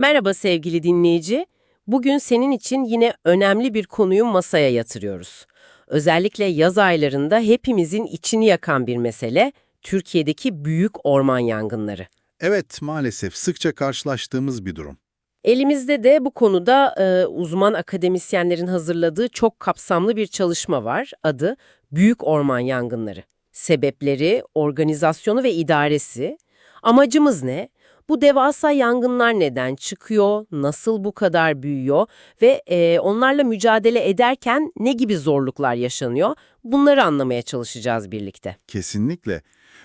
Merhaba sevgili dinleyici. Bugün senin için yine önemli bir konuyu masaya yatırıyoruz. Özellikle yaz aylarında hepimizin içini yakan bir mesele, Türkiye'deki büyük orman yangınları. Evet, maalesef sıkça karşılaştığımız bir durum. Elimizde de bu konuda e, uzman akademisyenlerin hazırladığı çok kapsamlı bir çalışma var. Adı Büyük Orman Yangınları. Sebepleri, organizasyonu ve idaresi. Amacımız ne? Bu devasa yangınlar neden çıkıyor, nasıl bu kadar büyüyor ve e, onlarla mücadele ederken ne gibi zorluklar yaşanıyor? Bunları anlamaya çalışacağız birlikte. Kesinlikle.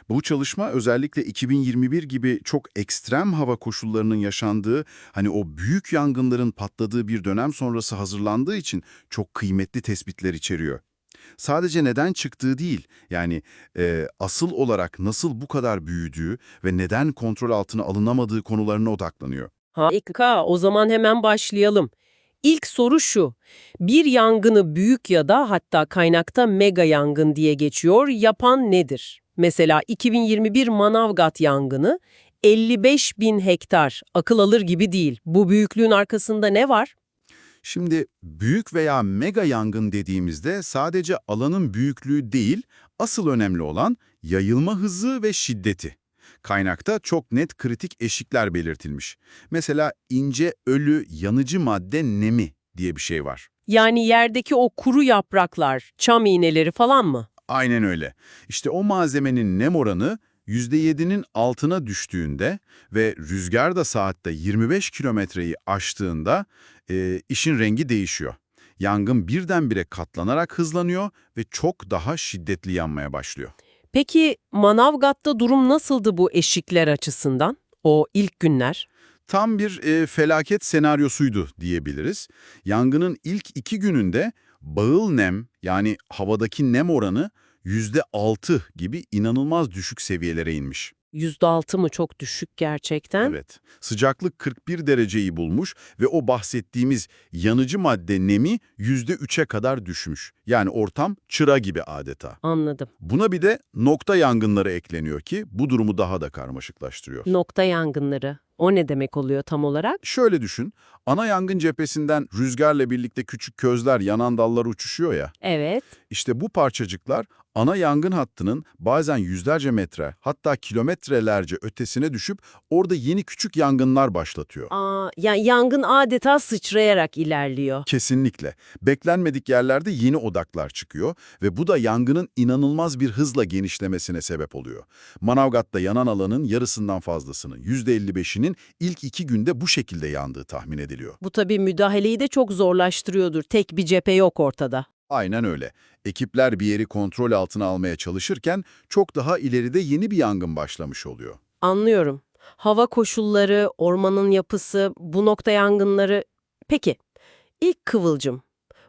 Bu çalışma özellikle 2021 gibi çok ekstrem hava koşullarının yaşandığı, hani o büyük yangınların patladığı bir dönem sonrası hazırlandığı için çok kıymetli tespitler içeriyor. Sadece neden çıktığı değil, yani e, asıl olarak nasıl bu kadar büyüdüğü ve neden kontrol altına alınamadığı konularına odaklanıyor. Harika, o zaman hemen başlayalım. İlk soru şu, bir yangını büyük ya da hatta kaynakta mega yangın diye geçiyor, yapan nedir? Mesela 2021 Manavgat yangını 55 bin hektar, akıl alır gibi değil. Bu büyüklüğün arkasında ne var? Şimdi büyük veya mega yangın dediğimizde sadece alanın büyüklüğü değil, asıl önemli olan yayılma hızı ve şiddeti. Kaynakta çok net kritik eşikler belirtilmiş. Mesela ince ölü yanıcı madde nemi diye bir şey var. Yani yerdeki o kuru yapraklar, çam iğneleri falan mı? Aynen öyle. İşte o malzemenin nem oranı %7'nin altına düştüğünde ve rüzgar da saatte 25 kilometreyi aştığında e, işin rengi değişiyor. Yangın birdenbire katlanarak hızlanıyor ve çok daha şiddetli yanmaya başlıyor. Peki Manavgat'ta durum nasıldı bu eşikler açısından? O ilk günler? Tam bir e, felaket senaryosuydu diyebiliriz. Yangının ilk iki gününde bağıl nem yani havadaki nem oranı %6 gibi inanılmaz düşük seviyelere inmiş. %6 mı çok düşük gerçekten? Evet. Sıcaklık 41 dereceyi bulmuş ve o bahsettiğimiz yanıcı madde nemi %3'e kadar düşmüş. Yani ortam çıra gibi adeta. Anladım. Buna bir de nokta yangınları ekleniyor ki bu durumu daha da karmaşıklaştırıyor. Nokta yangınları. O ne demek oluyor tam olarak? Şöyle düşün, ana yangın cephesinden rüzgarla birlikte küçük közler, yanan dallar uçuşuyor ya. Evet. İşte bu parçacıklar ana yangın hattının bazen yüzlerce metre hatta kilometrelerce ötesine düşüp orada yeni küçük yangınlar başlatıyor. Aa, yani yangın adeta sıçrayarak ilerliyor. Kesinlikle. Beklenmedik yerlerde yeni odaklar çıkıyor ve bu da yangının inanılmaz bir hızla genişlemesine sebep oluyor. Manavgat'ta yanan alanın yarısından fazlasının, %55'inin ilk iki günde bu şekilde yandığı tahmin ediliyor. Bu tabii müdahaleyi de çok zorlaştırıyordur. Tek bir cephe yok ortada. Aynen öyle. Ekipler bir yeri kontrol altına almaya çalışırken çok daha ileride yeni bir yangın başlamış oluyor. Anlıyorum. Hava koşulları, ormanın yapısı, bu nokta yangınları... Peki, ilk kıvılcım.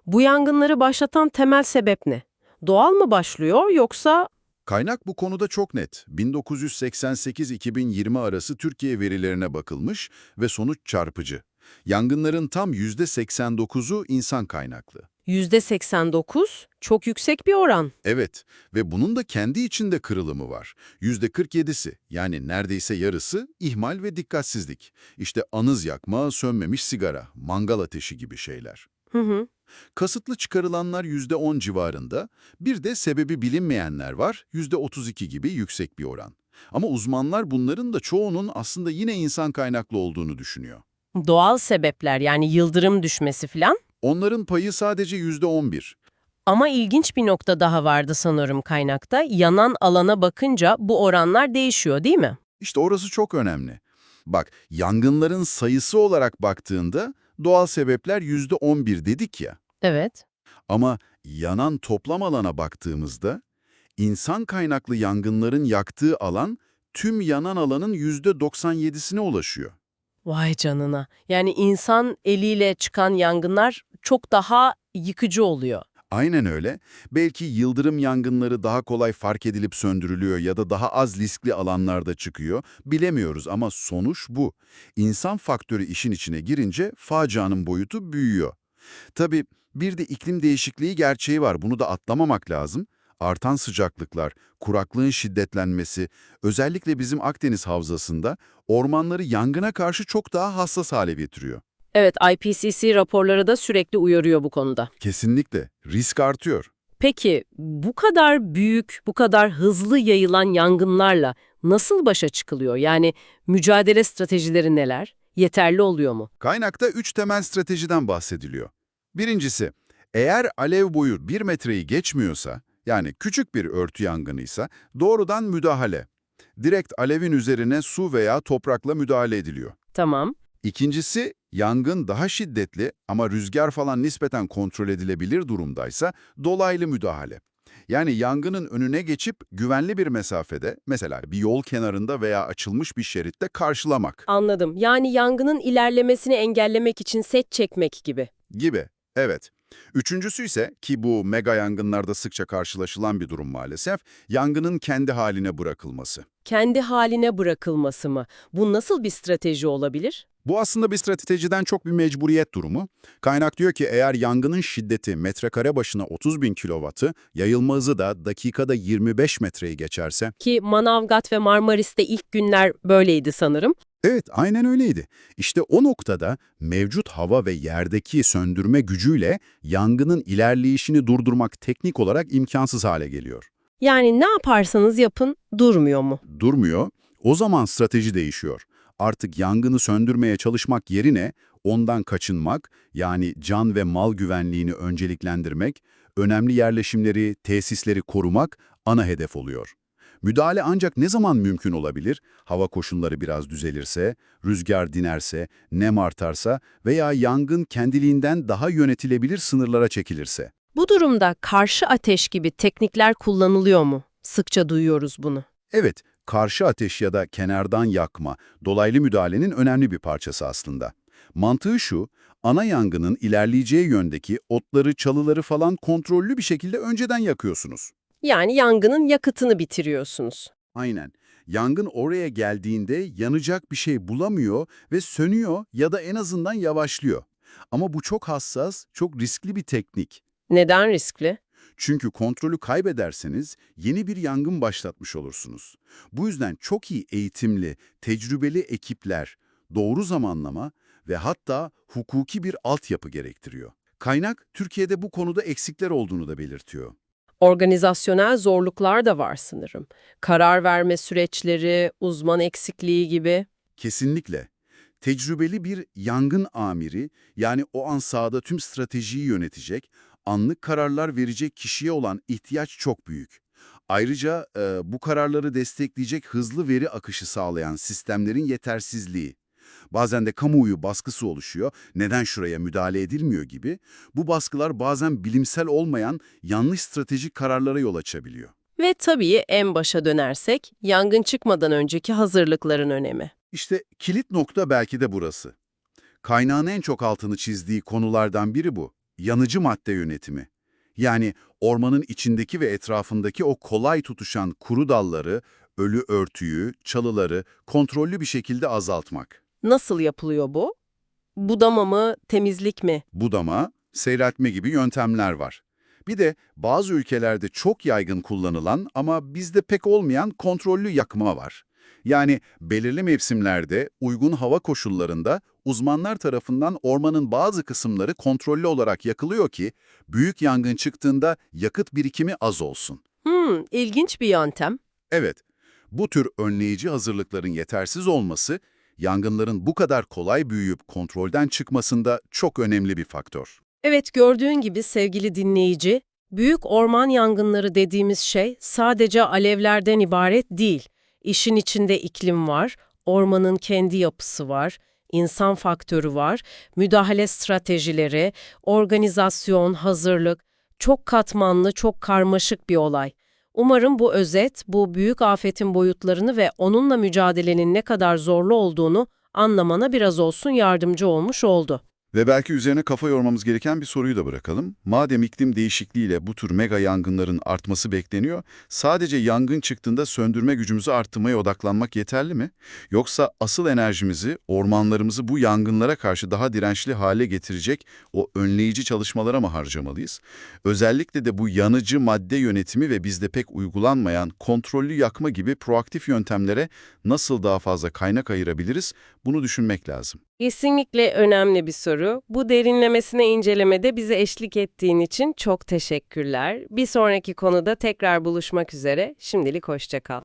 Bu yangınları başlatan temel sebep ne? Doğal mı başlıyor yoksa... Kaynak bu konuda çok net. 1988-2020 arası Türkiye verilerine bakılmış ve sonuç çarpıcı. Yangınların tam %89'u insan kaynaklı. %89 çok yüksek bir oran. Evet ve bunun da kendi içinde kırılımı var. %47'si yani neredeyse yarısı ihmal ve dikkatsizlik. İşte anız yakma, sönmemiş sigara, mangal ateşi gibi şeyler. Hı hı. Kasıtlı çıkarılanlar %10 civarında, bir de sebebi bilinmeyenler var, %32 gibi yüksek bir oran. Ama uzmanlar bunların da çoğunun aslında yine insan kaynaklı olduğunu düşünüyor. Doğal sebepler yani yıldırım düşmesi falan. Onların payı sadece %11. Ama ilginç bir nokta daha vardı sanırım kaynakta. Yanan alana bakınca bu oranlar değişiyor değil mi? İşte orası çok önemli. Bak, yangınların sayısı olarak baktığında doğal sebepler %11 dedik ya. Evet. Ama yanan toplam alana baktığımızda insan kaynaklı yangınların yaktığı alan tüm yanan alanın %97'sine ulaşıyor. Vay canına. Yani insan eliyle çıkan yangınlar çok daha yıkıcı oluyor. Aynen öyle. Belki yıldırım yangınları daha kolay fark edilip söndürülüyor ya da daha az riskli alanlarda çıkıyor. Bilemiyoruz ama sonuç bu. İnsan faktörü işin içine girince facianın boyutu büyüyor. Tabii bir de iklim değişikliği gerçeği var. Bunu da atlamamak lazım. Artan sıcaklıklar, kuraklığın şiddetlenmesi, özellikle bizim Akdeniz havzasında ormanları yangına karşı çok daha hassas hale getiriyor. Evet, IPCC raporları da sürekli uyarıyor bu konuda. Kesinlikle risk artıyor. Peki bu kadar büyük, bu kadar hızlı yayılan yangınlarla nasıl başa çıkılıyor? Yani mücadele stratejileri neler? Yeterli oluyor mu? Kaynakta üç temel stratejiden bahsediliyor. Birincisi, eğer alev boyu 1 metreyi geçmiyorsa, yani küçük bir örtü yangınıysa doğrudan müdahale. Direkt alevin üzerine su veya toprakla müdahale ediliyor. Tamam. İkincisi, yangın daha şiddetli ama rüzgar falan nispeten kontrol edilebilir durumdaysa dolaylı müdahale. Yani yangının önüne geçip güvenli bir mesafede, mesela bir yol kenarında veya açılmış bir şeritte karşılamak Anladım. Yani yangının ilerlemesini engellemek için set çekmek gibi. gibi. Evet. Üçüncüsü ise ki bu mega yangınlarda sıkça karşılaşılan bir durum maalesef, yangının kendi haline bırakılması. Kendi haline bırakılması mı? Bu nasıl bir strateji olabilir? Bu aslında bir stratejiden çok bir mecburiyet durumu. Kaynak diyor ki eğer yangının şiddeti metrekare başına 30 bin kilovatı, yayılma hızı da dakikada 25 metreyi geçerse... Ki Manavgat ve Marmaris'te ilk günler böyleydi sanırım. Evet, aynen öyleydi. İşte o noktada mevcut hava ve yerdeki söndürme gücüyle yangının ilerleyişini durdurmak teknik olarak imkansız hale geliyor. Yani ne yaparsanız yapın durmuyor mu? Durmuyor, o zaman strateji değişiyor. Artık yangını söndürmeye çalışmak yerine ondan kaçınmak, yani can ve mal güvenliğini önceliklendirmek, önemli yerleşimleri, tesisleri korumak ana hedef oluyor. Müdahale ancak ne zaman mümkün olabilir? Hava koşulları biraz düzelirse, rüzgar dinerse, nem artarsa veya yangın kendiliğinden daha yönetilebilir sınırlara çekilirse. Bu durumda karşı ateş gibi teknikler kullanılıyor mu? Sıkça duyuyoruz bunu. Evet, karşı ateş ya da kenardan yakma, dolaylı müdahalenin önemli bir parçası aslında. Mantığı şu, ana yangının ilerleyeceği yöndeki otları, çalıları falan kontrollü bir şekilde önceden yakıyorsunuz. Yani yangının yakıtını bitiriyorsunuz. Aynen. Yangın oraya geldiğinde yanacak bir şey bulamıyor ve sönüyor ya da en azından yavaşlıyor. Ama bu çok hassas, çok riskli bir teknik. Neden riskli? Çünkü kontrolü kaybederseniz yeni bir yangın başlatmış olursunuz. Bu yüzden çok iyi eğitimli, tecrübeli ekipler, doğru zamanlama ve hatta hukuki bir altyapı gerektiriyor. Kaynak, Türkiye'de bu konuda eksikler olduğunu da belirtiyor. Organizasyonel zorluklar da var sanırım. Karar verme süreçleri, uzman eksikliği gibi. Kesinlikle. Tecrübeli bir yangın amiri, yani o an sahada tüm stratejiyi yönetecek, anlık kararlar verecek kişiye olan ihtiyaç çok büyük. Ayrıca e, bu kararları destekleyecek hızlı veri akışı sağlayan sistemlerin yetersizliği. Bazen de kamuoyu baskısı oluşuyor, neden şuraya müdahale edilmiyor gibi. Bu baskılar bazen bilimsel olmayan yanlış stratejik kararlara yol açabiliyor. Ve tabii en başa dönersek, yangın çıkmadan önceki hazırlıkların önemi. İşte kilit nokta belki de burası. Kaynağın en çok altını çizdiği konulardan biri bu. Yanıcı madde yönetimi. Yani ormanın içindeki ve etrafındaki o kolay tutuşan kuru dalları, ölü örtüyü, çalıları kontrollü bir şekilde azaltmak. Nasıl yapılıyor bu? Budama mı, temizlik mi? Budama, seyreltme gibi yöntemler var. Bir de bazı ülkelerde çok yaygın kullanılan ama bizde pek olmayan kontrollü yakma var. Yani belirli mevsimlerde uygun hava koşullarında uzmanlar tarafından ormanın bazı kısımları kontrollü olarak yakılıyor ki büyük yangın çıktığında yakıt birikimi az olsun. Hmm, ilginç bir yöntem. Evet, bu tür önleyici hazırlıkların yetersiz olması yangınların bu kadar kolay büyüyüp kontrolden çıkmasında çok önemli bir faktör. Evet gördüğün gibi sevgili dinleyici, büyük orman yangınları dediğimiz şey sadece alevlerden ibaret değil. İşin içinde iklim var, ormanın kendi yapısı var, insan faktörü var, müdahale stratejileri, organizasyon, hazırlık, çok katmanlı, çok karmaşık bir olay. Umarım bu özet, bu büyük afetin boyutlarını ve onunla mücadelenin ne kadar zorlu olduğunu anlamana biraz olsun yardımcı olmuş oldu. Ve belki üzerine kafa yormamız gereken bir soruyu da bırakalım. Madem iklim değişikliğiyle bu tür mega yangınların artması bekleniyor, sadece yangın çıktığında söndürme gücümüzü arttırmaya odaklanmak yeterli mi? Yoksa asıl enerjimizi, ormanlarımızı bu yangınlara karşı daha dirençli hale getirecek o önleyici çalışmalara mı harcamalıyız? Özellikle de bu yanıcı madde yönetimi ve bizde pek uygulanmayan kontrollü yakma gibi proaktif yöntemlere nasıl daha fazla kaynak ayırabiliriz? Bunu düşünmek lazım. Kesinlikle önemli bir soru. Bu derinlemesine incelemede bize eşlik ettiğin için çok teşekkürler. Bir sonraki konuda tekrar buluşmak üzere. Şimdilik hoşça kal.